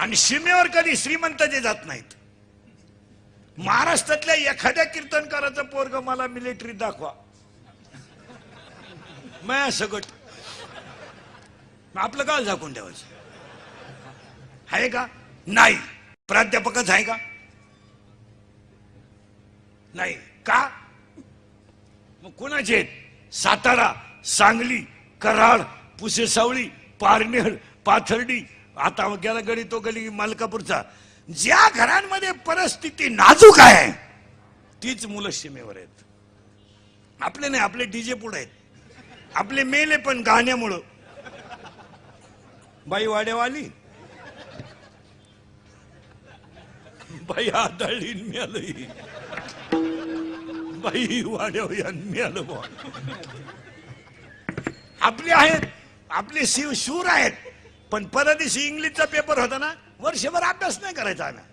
आणि सीमेवर कधी श्रीमंताचे जात नाहीत. महाराष्ट्रातल्या एखाद्या कीर्तनकाराचं पोरग मला मिलिटरी दाखवा. मया सगट. आपलं काल झाकून ठेवायचं. आहे का? नाही. प्राध्यापकच आहे का? नाही. का? मग कोणाचे आहेत? सातारा सांगली कराड पुसेसावळी पारनेर पाथर्डी आता गेला गडी तो गली मालकापूरचा. ज्या घरांमध्ये परिस्थिती नाजूक आहे तीच मुलं सीमेवर आहेत. आपले नाही आपले डीजे पुढे आहेत. आपले मेले पण गाण्यामुळं. बाई वाड्यावाली. बाई आदळली मिळालं बाई वाड्या मिळालं बुवा आपले आहेत आपले शिव शूर आहेत. पण परदेशी इंग्लिशचा पेपर होता ना वर्षभर अभ्यास नाही करायचा आम्ही.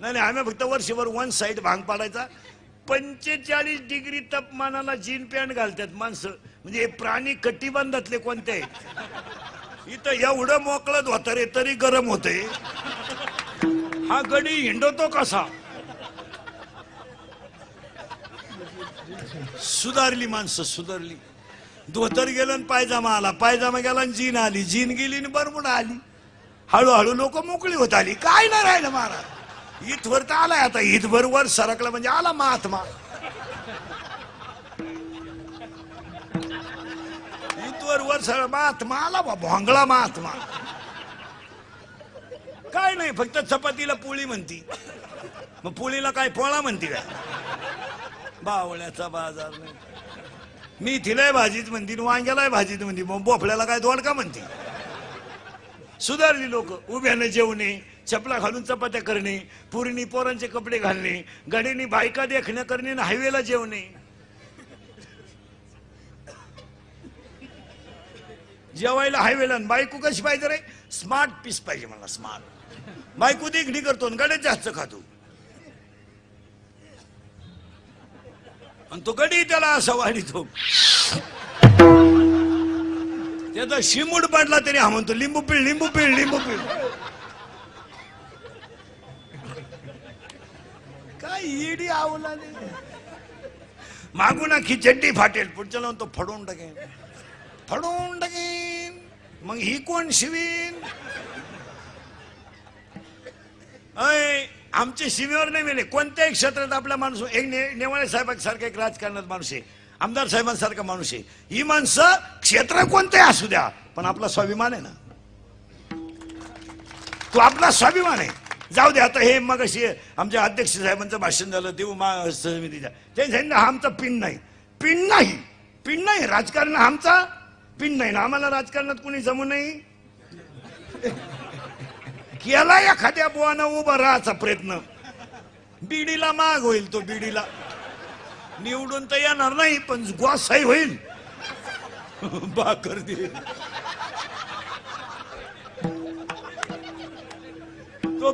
नाही नाही आम्ही फक्त वर्षभर वन साईड भांग पाडायचा. पंचेचाळीस डिग्री तापमानाला जीन पॅन्ट घालतात माणसं. म्हणजे हे प्राणी कटिबंधातले कोणते? आहेत इथं एवढं मोकळत होतं रे तरी गरम होते. हा गडी हिंडवतो कसा? सुधारली माणसं सुधारली. धोतर गेलं आणि पायजामा आला. पायजामा गेला आणि जीन आली. जीन गेली आणि बरमुडा आली. हळूहळू लोक मोकळी होत आली. काय नाही राहिलं महाराज. इथवर तर आलाय आता. इथभर वर सरकला म्हणजे आला महात्मा. इथवर वर सर महात्मा आला बा. भोंगळा महात्मा. काय नाही फक्त चपातीला पोळी म्हणती. मग पोळीला काय पोळा म्हणती काय बावळ्याचा बाजार नाही. मी तिलाय भाजीत म्हणते आणि वांग्यालाय भाजीत म्हणते मग बोफड्याला काय दोडका म्हणते? सुधारली लोक उभ्यानं जेवणे चपला घालून चपात्या करणे पुरीनी पोरांचे कपडे घालणे गाडीनी बायका देखण्या करणे आणि हायवेला जेवणे. जेवायला हायवेला बायको कशी पाहिजे रे? स्मार्ट पीस पाहिजे मला स्मार्ट बायको देखणी करतो आणि गड्यात जास्त खातो. आणि तो गडी त्याला असा वाढितो. त्याचा शिमूड पडला तरी हा म्हणतो लिंबू पिळ लिंबू पिळ लिंबू पिळ. काय इडी आवला मागून आखी चड्डी फाटेल पुढच्या लावून तो फडवून टाकेन फडवून टाकेन मग ही कोण शिवीन? आमचे सीमेवर नाही मेले. कोणत्याही क्षेत्रात आपला माणूस एक ने- नेवाळे साहेबांसारखा एक राजकारणात माणूस आहे. आमदार साहेबांसारखा माणूस आहे. ही माणसं क्षेत्र कोणतंही असू द्या पण आपला स्वाभिमान आहे ना. तो आपला स्वाभिमान आहे. जाऊ दे आता हे मग अशी आमच्या अध्यक्ष साहेबांचं भाषण झालं देऊ मा समितीच्या. ते सांगितलं हा आमचा पिन नाही. पिन नाही. पिन नाही. राजकारण आमचा पिन नाही. ना आम्हाला राजकारणात कोणी जमू नाही. केला एखाद्या बुवानं उभा राहायचा प्रयत्न. बीडीला माग होईल तो बीडीला. निवडून तर येणार नाही पण गोसाई होईल. बाकर दे तो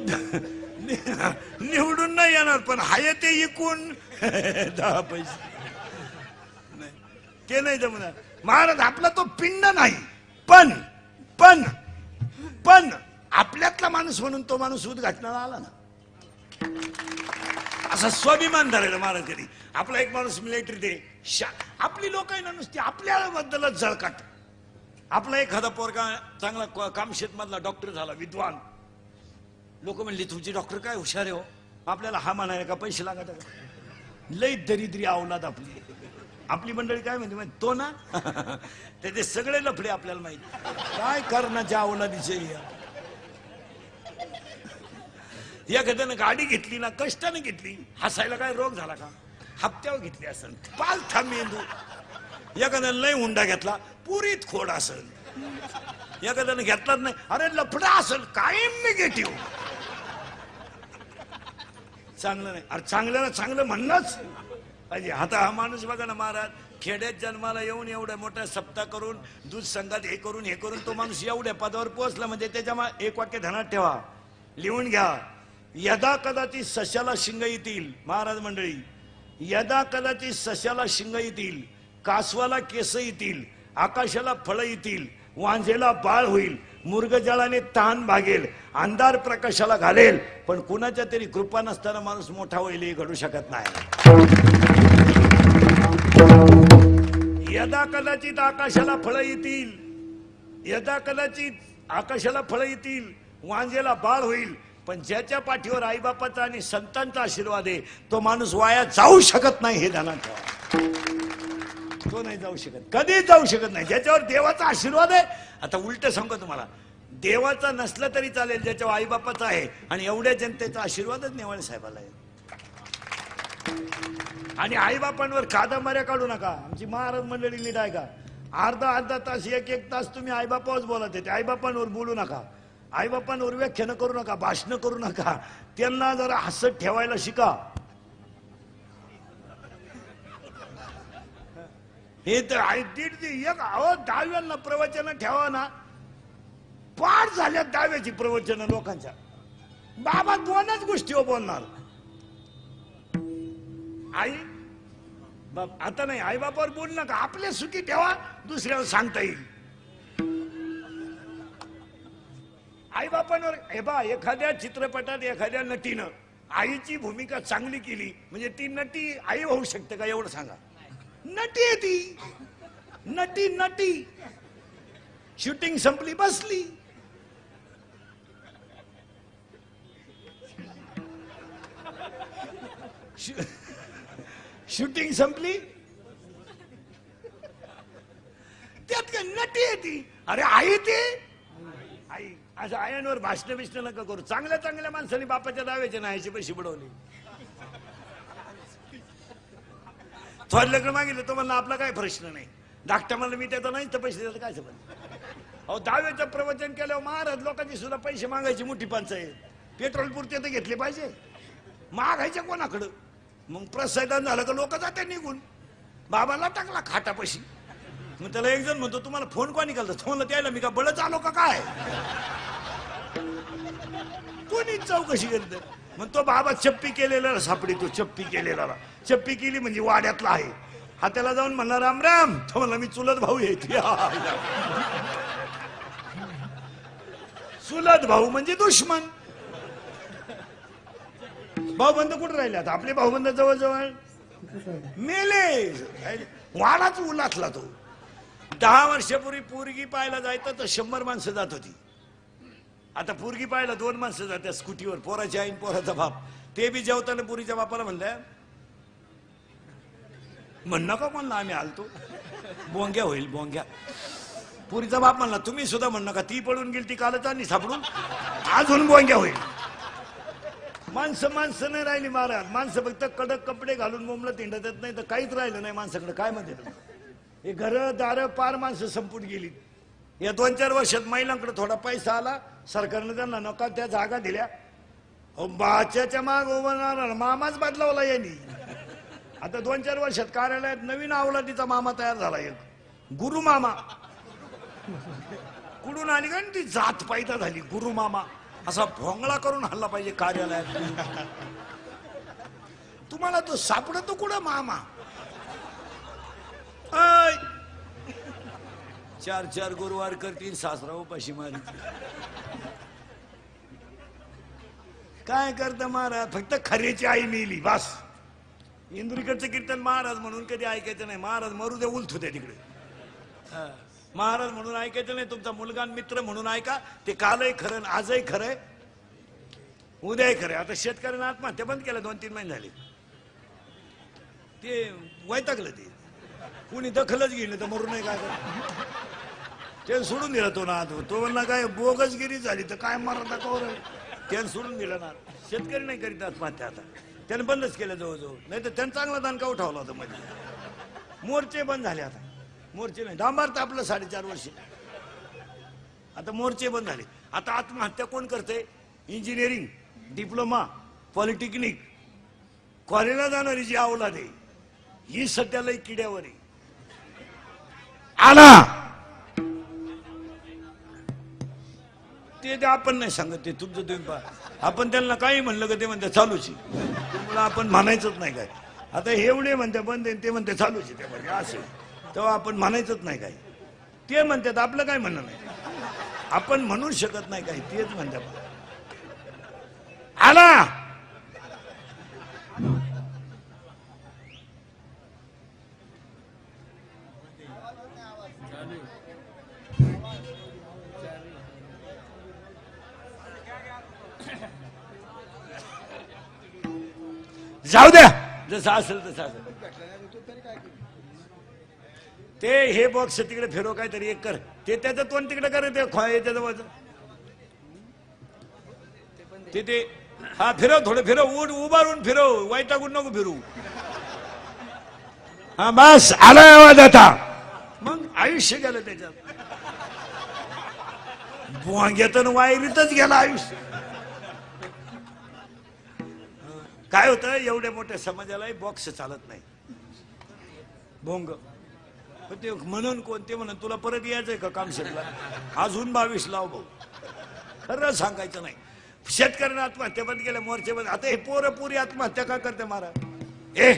निवडून नाही येणार पण हाय ते इकून. दहा पैसे. नाही. ते नाही जमणार. महाराज आपला तो पिंड नाही पण पण आपल्यातला माणूस म्हणून तो माणूस उद्घाटनाला आला ना. असा स्वाभिमान धरायला महाराज कधी आपला एक माणूस मिलिटरी दे शा आपली लोक आहे ना नुसती आपल्याबद्दलच झळकाट आपला एखादा पोरगा चांगला काम शेतमधला डॉक्टर झाला विद्वान. लोक म्हणले तुमची डॉक्टर काय हुशार आहे हो? आपल्याला हा म्हणायला का पैसे लागत लई दरिद्री आवलात आपली. आपली मंडळी काय म्हणते माहिती? तो ना त्याचे सगळे लफडे आपल्याला माहिती. काय करण्याच्या अवलादीचे एखाद्यानं गाडी घेतली ना कष्टाने घेतली. हसायला काय रोग झाला का? हप्त्यावर घेतली असेल थांब मेंदू. एखाद्यानं लय हुंडा घेतला. पुरीत खोड असेल एखाद्यानं घेतलाच नाही. अरे लफडा असेल कायम निगेटिव्ह. चांगलं नाही. अरे चांगलं ना चांगलं म्हणणंच. पाहिजे आता हा माणूस बघा ना महाराज. खेड्यात जन्माला येऊन एवढ्या मोठ्या सप्ताह करून दूध संघात हे करून हे करून तो माणूस एवढ्या पदावर पोहोचला म्हणजे त्याच्या एक वाक्य ध्यानात ठेवा. लिहून घ्या. यदा कदाचित सशाला शिंग येतील महाराज मंडळी. यदा कदाचित सशाला शिंग येतील कासवाला केस येतील आकाशाला फळं येतील वांझेला बाळ होईल मुर्गजळाने ताण भागेल अंधार प्रकाशाला घालेल पण कुणाच्या तरी कृपा नसताना माणूस मोठा होईल हे घडू शकत नाही. यदा कदाचित आकाशाला फळं येतील यदा कदाचित आकाशाला फळं येतील वांजेला बाळ होईल पण ज्याच्या पाठीवर आईबापाचा आणि संतांचा आशीर्वाद आहे तो माणूस वाया जाऊ शकत नाही हे ध्यानात ठेवा. तो नाही जाऊ शकत. कधीच जाऊ शकत नाही. ज्याच्यावर देवाचा आशीर्वाद आहे आता उलट सांगतो तुम्हाला. देवाचा नसला तरी चालेल ज्याच्यावर आईबापाचा आहे आणि एवढ्या जनतेचा आशीर्वादच नेवाळे साहेबाला आहे. आणि आईबापांवर कादंबऱ्या काढू नका. आमची महाराज मंडळी नीट आहे का अर्धा अर्धा तास एक एक तास तुम्ही आईबापावर बोलत येते आईबापांवर बोलू नका. आईबापांवर व्याख्यानं करू नका भाषणं करू नका. त्यांना जरा हसत ठेवायला शिका. हे तर आई दीड एक अहो दहाव्यांना प्रवचन ठेवा ना. पाठ झाल्या दहाव्याची प्रवचन लोकांच्या. बाबा दोनच गोष्टीवर हो बोलणार? आई बाप आता नाही आई बापावर बोल नका. आपले सुखी ठेवा दुसऱ्याला सांगता येईल. आईबापांवर हे बा एखाद्या चित्रपटात एखाद्या नटीनं आईची भूमिका चांगली केली म्हणजे ती नटी आई होऊ शकते का एवढं सांगा. नटी आहे ती. नटी नटी. शूटिंग संपली बसली. शूटिंग संपली. त्यात काय नटी आहे ती? अरे आई ते? आई. असं आयांवर भाषण बिष्ण नका करू. चांगल्या चांगल्या माणसाने बापाच्या दाव्याचे नाहीचे पैसे बुडवले. थोडं लग्न मागितलं तो म्हणला आपला काय प्रश्न नाही? धाकट्या म्हणलं मी त्याचा नाही तर पैसे द्यायचं काय संबंध? अहो दाव्याचं प्रवचन केल्यावर महाराज लोकांची सुद्धा पैसे मागायची मोठी पंचायत. पेट्रोल पुरते तर घेतले पाहिजे. मागायचे कोणाकडं? मग प्रसादन झालं का लोक जाते निघून. बाबाला टाकला खाटापाशी. मग त्याला एक जण म्हणतो तुम्हाला फोन कोणी केला तो म्हणलं त्याला मी का बळच आलो का काय? कोणी चौकशी करत मग तो बाबा चप्पी केलेला सापडी तो चप्पी केलेला चप्पी केली म्हणजे वाड्यातला आहे. हा त्याला जाऊन म्हणला राम राम. तो म्हणला मी चुलत भाऊ येते चुलत भाऊ म्हणजे दुश्मन. भाऊबंद कुठे राहिले आता? आपले भाऊबंद जवळजवळ? मेले. वाडाच उलातला तो. दहा वर्षापूर्वी पोरगी पाहायला जायचं तर शंभर माणसं जात होती. आता पोरगी पाहायला दोन माणसं जात्या स्कूटीवर. पोराची आईन पोराचा बाप. ते बी जेवताना पुरीच्या बापाला म्हणल्या म्हण नका म्हणलं आम्ही आलतो. बोंग्या होईल बोंग्या. पुरीचा बाप म्हणला तुम्ही सुद्धा म्हण नका ती पळून गेली ती कालच आणि सापडून. अजून बोंग्या होईल. माणसं माणसं नाही राहिली महाराज. माणसं फक्त कडक कपडे घालून मोमला तिंडत येत नाही तर काहीच राहिलं नाही माणसाकडे. काय म्हणते हे घर दार पार माणसं संपून गेली. या दोन चार वर्षात महिलांकडे थोडा पैसा आला सरकारनं त्यांना नका त्या जागा दिल्या. बाच्याच्या माग उभं राहणार. मामाच बदलावला यांनी. आता दोन चार वर्षात कार्यालयात नवीन अवलादीचा मामा तयार झाला एक. गुरु मामा. कुठून आली का? ती जात पायदा झाली. गुरु मामा. असा भोंगळा करून हल्ला पाहिजे कार्यालयात. तुम्हाला तो सापडतो कुठं मामा? चार चार गुरुवार करतील सासरा उपाशी मारी काय करत महाराज? फक्त खरेची आई मिली बस. इंदुरीकडचं कीर्तन महाराज म्हणून कधी ऐकायचं नाही. महाराज मरू दे उलथ होते तिकडे. महाराज म्हणून ऐकायचं नाही तुमचा मुलगा आणि मित्र म्हणून ऐका. ते कालही खरं आजही खरंय उद्याही खरंय आता शेतकऱ्यांना आत्महत्या बंद केल्या दोन तीन महिने झाले. ते वैतागलं ते. कुणी दखलच घेतलं तर मरू नाही काय करत. सोडून दिला तो ना तो म्हणला काय बोगसगिरी झाली तर काय मरा कवर? त्यानं सोडून दिलं ना शेतकरी नाही करीत आत्महत्या आता. त्यानं बंदच केलं जवळजवळ. नाही तर त्यानं चांगला दानका उठावला होता मध्ये. मोर्चे बंद झाले आता. मोर्चे नाही. डांबार तर आपलं साडेचार वर्ष. आता मोर्चे बंद झाले. आता आत्महत्या कोण करते इंजिनिअरिंग डिप्लोमा पॉलिटेक्निक कॉलेजला जाणारी जी आवला आहे ही सध्या लय किड्यावर आहे. आला! ते ते आपण नाही सांगत ते तुमचं तुम्ही पहा. आपण त्यांना काही म्हणलं का ते म्हणते चालूच तुम्हाला आपण म्हणायचंच नाही काय. आता एवढे म्हणते बंद ते म्हणते चालूच ते म्हणजे असं तेव्हा आपण म्हणायचंच नाही काय. ते म्हणतात आपलं काय म्हणणं नाही. आपण म्हणू शकत नाही काही तेच म्हणतात. आला! जाऊ द्या जसं असेल तसं असेल. ते हे बॉक्स तिकडे फिरव काहीतरी एक कर. ते त्याचं तोंड तिकडे कर ते खो- त्याचं वजन. ते ते हा फिरव थोडं फिरव उठ उभारून फिरव वैतागून नको फिरू. हा बस आला आवाज आता. मग आयुष्य गेलं त्याच्यात. वांग्यातून वायरीतच गेलं आयुष्य. काय होतं? एवढ्या मोठ्या समाजाला बॉक्स चालत नाही. भोंग. पण ते म्हणून कोणते म्हणून तुला परत यायचंय का काम शेतला अजून बावीस लाव भाऊ. खरं सांगायचं नाही. शेतकऱ्याने आत्महत्या बंद केल्या मोर्चे बंद. आता हे पोरं पुरी आत्महत्या का करते मारा? ए!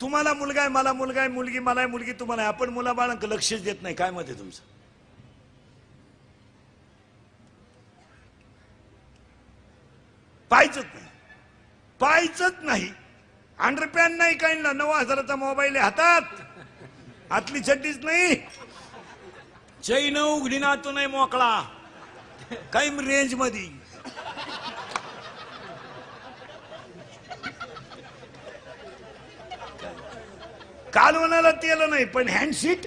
तुम्हाला मुलगा आहे मला मुलगा आहे मुलगी मला आहे मुलगी तुम्हाला आहे. आपण मुला बाळांक लक्षच देत नाही. काय मत आहे तुमचं? पाहायचंच नाही. पाहायचंच नाही. अंडरपॅन नाही काही ना नऊ हजाराचा मोबाईल हातात. आतली चड्डीच नाही. चैन उघडी ना तो नाही मोकळा. काही रेंजमध्ये कालवणाला तेल नाही पण हँडशीट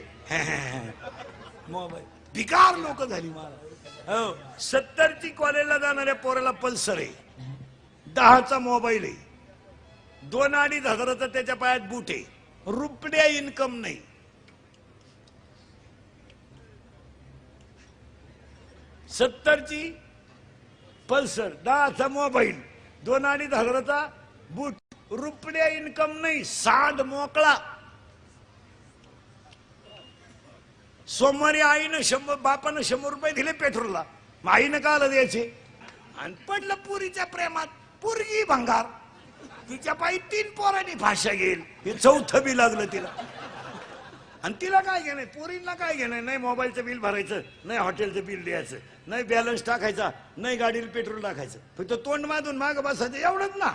मोबाईल बिकार लोक झाली मला. हो. सत्तरची कॉलेजला जाणाऱ्या पोराला पल्सर आहे. दहाचा मोबाईल आहे. दोन अडीच हजाराचा त्याच्या पायात बूट आहे. रुपड्या इन्कम नाही. सत्तरची पल्सर दहाचा मोबाईल दोन अडीच हजाराचा बूट रुपड्या इन्कम नाही सांड मोकळा. सोमवारी आईनं शंभर बापानं शंभर रुपये दिले पेट्रोलला. मग आईनं का आलं द्यायचे? आणि पडलं पुरीच्या प्रेमात. पुरगी भंगार. तिच्या पायी तीन पोरांनी भाषा घेईल. हे चौथं बी लागलं तिला. आणि तिला काय घेणं पोरींना काय घेणं नाही मोबाईलचं बिल भरायचं नाही हॉटेलचं बिल द्यायचं नाही बॅलन्स टाकायचा नाही गाडीला पेट्रोल टाकायचं. फक्त तोंड माधून माग बसायचं एवढंच ना.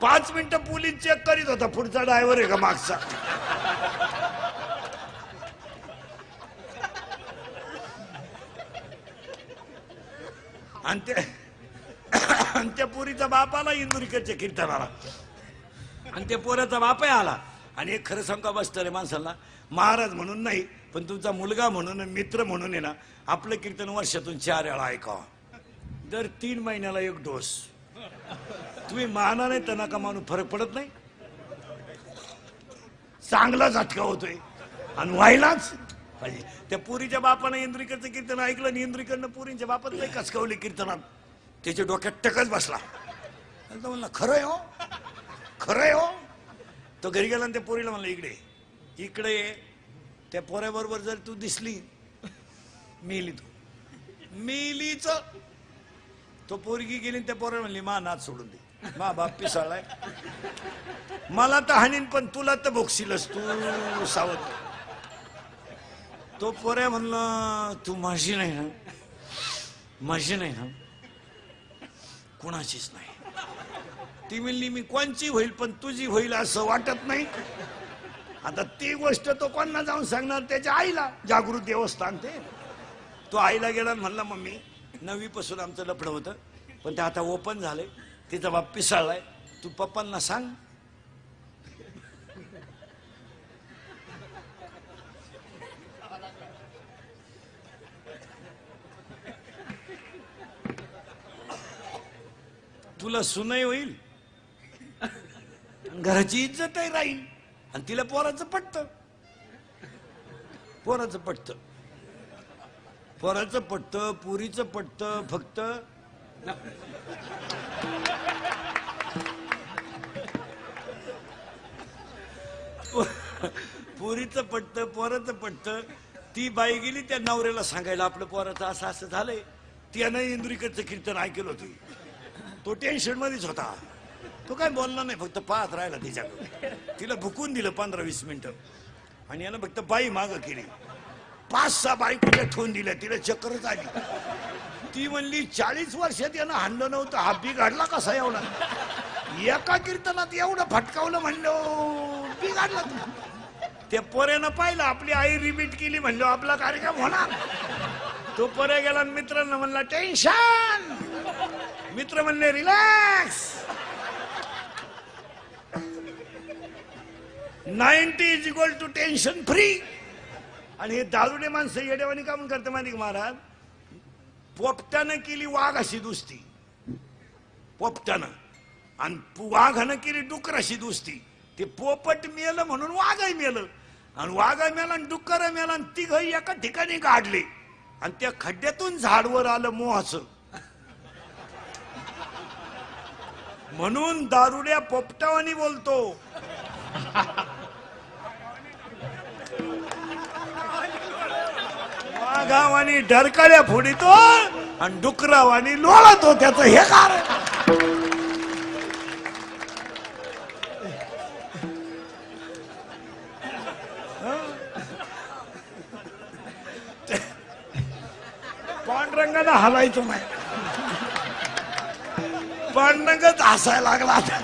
पाच मिनिटं पोलीस चेक करीत होता पुढचा ड्रायव्हर आहे का मागचा? आणि ते आणि त्या पोरीचा बापाला इंदुरीकडच्या कीर्तनाला आणि त्या पोराचा बापही आला. आणि एक खरं सांगा बसतं रे माणसाला महाराज म्हणून नाही पण तुमचा मुलगा म्हणून मित्र म्हणून आहे ना आपलं कीर्तन वर्षातून चार वेळा ऐकावा दर तीन महिन्याला एक डोस. तुम्ही माना नाही त्यांना का मानू फरक पडत नाही? चांगला झटका होतोय. आणि व्हायलाच पाहिजे त्या पुरीच्या बापानं इंद्रिकडचं कीर्तन ऐकलं आणि इंद्रिकडनं पुरींच्या बापात नाही कसकवली कीर्तनात. त्याच्या डोक्यात टकच बसला. आणि तो म्हणला खरंय हो खरंय हो. तो घरी गेला आणि त्या पोरीला म्हणलं इकडे इकडे त्या पोऱ्याबरोबर जर तू दिसली मेली तू. मेलीच. तो पोरगी गेली त्या पोऱ्या म्हणली मा नाच सोडून दे. मा बाप पिसाळाय मला तर हाणीन पण तुला तर बोक्षीलच तू सावध. तो पोऱ्या म्हणलं तू माझी नाही ना? माझी नाही ना? कुणाशीच नाही. ती म्हणली मी कोणची होईल पण तुझी होईल असं वाटत नाही. आता ती गोष्ट तो कोणा जाऊन सांगणार? त्याच्या आईला. जागृत देवस्थान ते. तो आईला गेला म्हणला मम्मी नववी पासून आमचं लफडं होतं पण ते आता ओपन झालंय. तिचा बाप पिसाळलाय. तू पप्पांना सांग तुला सुनई होईल. घराची इज्जतही राहील. आणि तिला पोराचं पटत. पोराचं पटत. पोराचं पटत पुरीचं पटत फक्त. पुरीचं पटत पोराचं पटत. ती बाई गेली त्या नवऱ्याला सांगायला आपलं पोराचं असं असं झालंय. त्यानं इंद्रिकडचं कीर्तन ऐकलं होतं. तो टेन्शन मध्येच होता. तो काय बोलला नाही फक्त पाहत राहिला तिच्याकडे. तिला भुकून दिलं पंधरा वीस मिनिटं. आणि यानं फक्त बाई माग केली. पाच सहा बायकोच्या ठेवून दिल्या तिला चक्करच आली. ती म्हणली चाळीस वर्षात यानं हाणलं नव्हतं हा बिघडला कसा एवढा? एका कीर्तनात एवढं फटकावलं म्हणलं बिघडला तू. ते पोऱ्यानं पाहिलं आपली आई रिपीट केली म्हणलो आपला कार्यक्रम होणार. तो पोरे गेला आणि मित्रांना म्हणला टेन्शन! मित्र म्हणणे relax. Ninety is equal to tension free. आणि हे दारुडे माणसं येडेवानी का म्हणून करते माहिती महाराज. पोपटानं केली वाघ अशी दुसती. पोपटानं. आणि वाघानं केली डुकर अशी दुसती. ते पोपट मेलं म्हणून वाघही मेलं. आणि वाघ मेला आणि डुक्कर मेला आणि तिघही एका ठिकाणी काढले आणि त्या खड्ड्यातून झाडवर आलं मोहाचं. म्हणून दारुड्या पोपटावानी बोलतो. वाघावानी डरकाळ्या फोडितो आणि डुकरावानी लोळतो त्याच हे कारण. पांडुरंगानं हलायचं नाही. पांडुरंगच हसायला लागला. आता.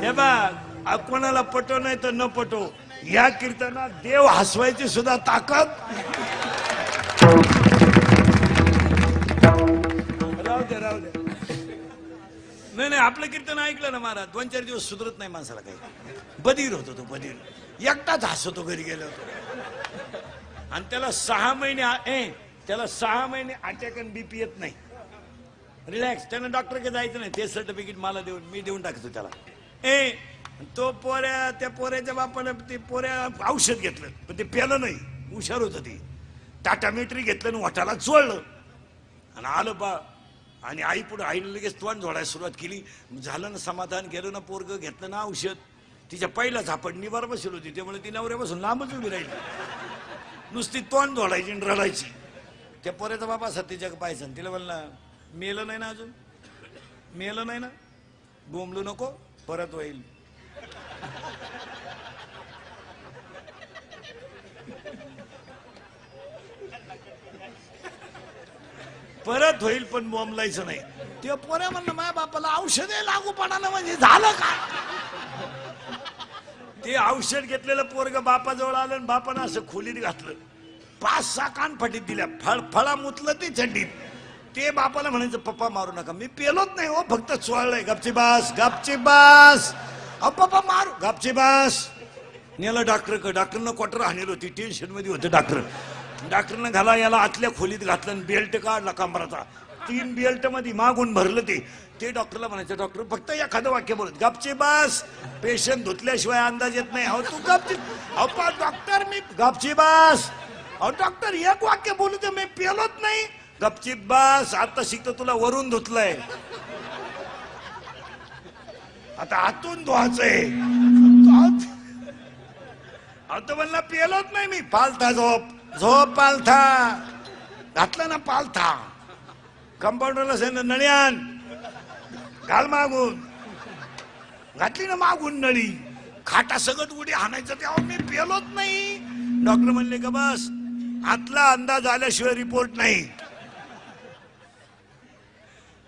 हे बघ कोणाला पटो नाही तर न पटो. या कीर्तनात देव हसवायची सुद्धा ताकद. राहू दे राहू दे. नाही नाही आपलं कीर्तन ऐकलं ना महाराज? दोन चार दिवस सुधरत नाही माणसाला काही. बधीर होतो तो बधीर. एकटाच हसतो घरी गेलो होतो आणि त्याला सहा महिने ए त्याला सहा महिने अटॅक आणि बीपी येत नाही. रिलॅक्स त्यानं डॉक्टरकडे जायचं नाही. ते सर्टिफिकेट मला देऊन मी देऊन टाकतो त्याला. ए तो पोऱ्या त्या पोऱ्याच्या बापानं ते पोऱ्या औषध घेतलं. पण ते प्यालं नाही. हुशार होतं ते. टाटा मेट्री घेतलं आणि वाटाला चोळलं. आणि आलं बा आणि आई पुढे आईने लगेच तोंड झोडायला सुरुवात केली. झालं ना समाधान केलं ना पोरग घेतलं ना औषध. तिच्या पहिला झापडणी निवार बसेल होती. त्यामुळे ती नवऱ्यापासून लांबच उभी राहिली. नुसती तोंड धोडायची आणि रडायची. त्या पोऱ्याचा बाबा सतीच्या पाहायचं आणि तिला म्हणलं मेलं नाही ना अजून? मेलं नाही ना? बोंबलू नको परत होईल. परत होईल पण बोंबलायचं नाही. ते पोऱ्या म्हणलं माझ्या बापाला औषधे लागू पडायला म्हणजे झालं का? ते औषध घेतलेलं पोरग बापाजवळ आलं आणि बापानं असं खोलीत घातलं. पाच सहा कान फटीत दिल्या. फळ फळा मुतलं ते चड्डीत ते बापाला म्हणायचं पप्पा मारू नका. मी पेलोच नाही हो फक्त चोळलंय. गपची बास गपची बास. अहो पप्पा मारू. गपची बास. नेलं डॉक्टर डॉक्टरनं क्वार्टर हाणेल होती. टेन्शनमध्ये होतं डॉक्टर. डॉक्टरनं घाला याला आतल्या खोलीत घातलं आणि बेल्ट काढला कमराचा. तीन बेल्टमध्ये मागून भरलं ते. ते डॉक्टरला म्हणायचं डॉक्टर फक्त एखादं वाक्य बोलत गपचे बास. पेशंट धुतल्याशिवाय अंदाज येत नाही. अहो तू गपची अहो पा डॉक्टर मी गपची बास. अहो डॉक्टर एक वाक्य बोलू दे मी पेलोच नाही. गपची बास आता शिकतो तुला वरून धुतलंय. आता आतून धुवायचंय. आत- आता म्हणला पेलोच नाही मी. पालथा झोप झोप पालथा. घातला ना पालथा. कंपाऊंडरला सांगितलं नळ्यान. घाल मागून. घातली ना मागून नळी. खाटा सगळं उडी हाणायचं तेव्हा मी पेलोच नाही. डॉक्टर म्हणले का बस आतला अंदाज आल्याशिवाय रिपोर्ट नाही.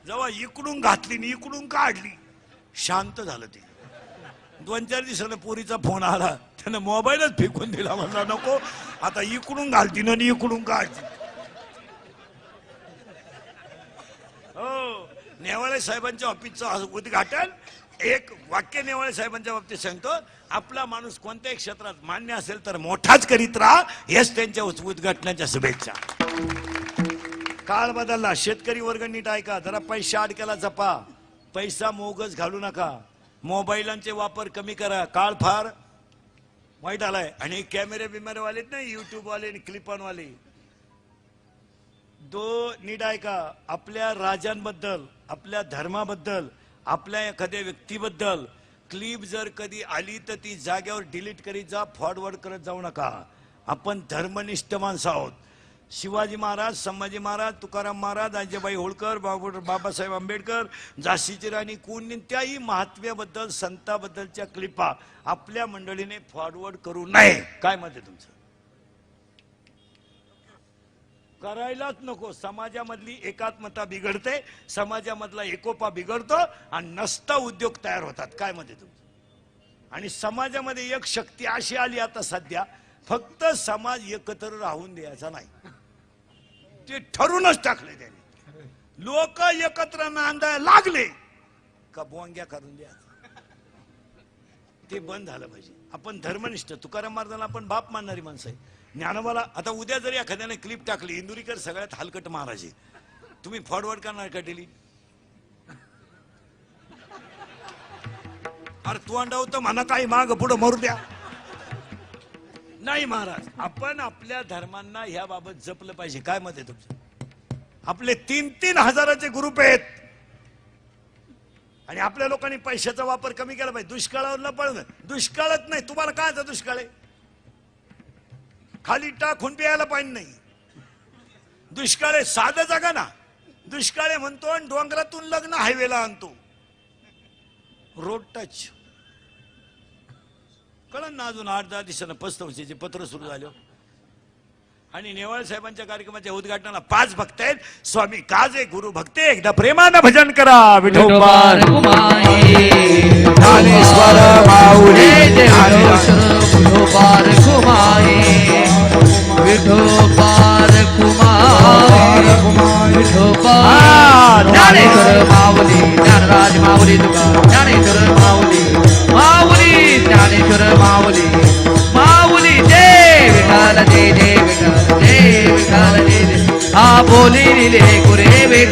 जेव्हा इकडून घातली आणि इकडून काढली शांत झालं ते. दोन चार दिवसानं पोरीचा फोन आला. त्यानं मोबाईलच फेकून दिला. म्हणला नको आता इकडून घालती ना इकडून काढती हो नेवाळे साहेबांच्या ऑफिसचं उद्घाटन. एक वाक्य नेवाळे साहेबांच्या बाबतीत सांगतो. आपला माणूस कोणत्याही क्षेत्रात मान्य असेल तर मोठाच करीत राहा हेच त्यांच्या उद्घाटनाच्या शुभेच्छा. काळ बदलला. शेतकरी वर्ग नीट ऐका. जरा पैसा अडक्याला जपा. पैसा मोगच घालू नका. मोबाईलांचे वापर कमी करा. काळ फार वाईट आलाय आणि कॅमेरे बिमेरे वाले ना युट्यूब वाले आणि क्लिपॉन वाले दो नीट ऐका. आपल्या राजांबद्दल आपल्या धर्माबद्दल आपल्या एखाद्या व्यक्तीबद्दल क्लिप जर कधी आली तर ती जाग्यावर डिलीट करीत जा फॉरवर्ड करत जाऊ नका. आपण धर्मनिष्ठ माणसं आहोत. शिवाजी महाराज संभाजी महाराज तुकाराम महाराज अजयबाई होळकर बाबू बाबासाहेब आंबेडकर झाशीची राणी कोणत्याही महात्म्याबद्दल संताबद्दलच्या क्लिपा आपल्या मंडळीने फॉरवर्ड करू नये. काय मत आहे तुमचं? करायलाच नको. समाजामधली एकात्मता बिघडते समाजामधला एकोपा बिघडतो आणि नसता उद्योग तयार होतात. काय म्हणते तुमचं? आणि समाजामध्ये एक शक्ती अशी आली आता सध्या फक्त समाज एकत्र राहून द्यायचा नाही. ते ठरूनच टाकले त्यांनी. लोक एकत्र नांदायला लागले का बोंग्या करून द्या ते बंद झालं पाहिजे. आपण धर्मनिष्ठ तुकाराम महाराजांना आपण बाप मानणारी माणसं आहे. ज्ञानोबाला आता उद्या जरी एखाद्याने क्लिप टाकली इंदुरीकर सगळ्यात हलकट महाराज आहे. तुम्ही फॉरवर्ड करणार का डेली अरे तू अंडाव तर म्हणा काही माग पुढं मरू द्या. नाही महाराज आपण आपल्या धर्मांना ह्या बाबत जपलं पाहिजे. काय मत आहे तुमचं? आपले तीन तीन हजाराचे ग्रुप आहेत. आणि आपल्या लोकांनी पैशाचा वापर कमी केला पाहिजे. दुष्काळावर लपळणं दुष्काळच नाही. तुम्हाला काय आता दुष्काळ आहे? खाली टाकून प्यायला पाणी नाही. दुष्काळ आहे साधं जागा ना. दुष्काळ आहे म्हणतो आणि डोंगरातून लग्न हायवेला आणतो. रोड टच कळण ना अजून आठ दहा दिवसानं पस्तवशीचे पत्र सुरू झाले आणि नेवाळ साहेबांच्या कार्यक्रमाच्या उद्घाटनाला पाच भक्त आहेत स्वामी काजे गुरु भक्ते एकदा प्रेमानं भजन करा विठोबा. विठो पार कुमार विठो पार ज्ञानेश्वर माऊली ज्ञानराज माऊली तुका ज्ञानेश्वर माऊली माऊली ज्ञानेश्वर माऊली माऊली जय विठाल जय जय विठाल जय विठाल जय जय हा बोली निले गुरे वे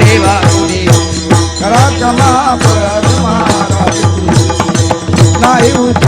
नाही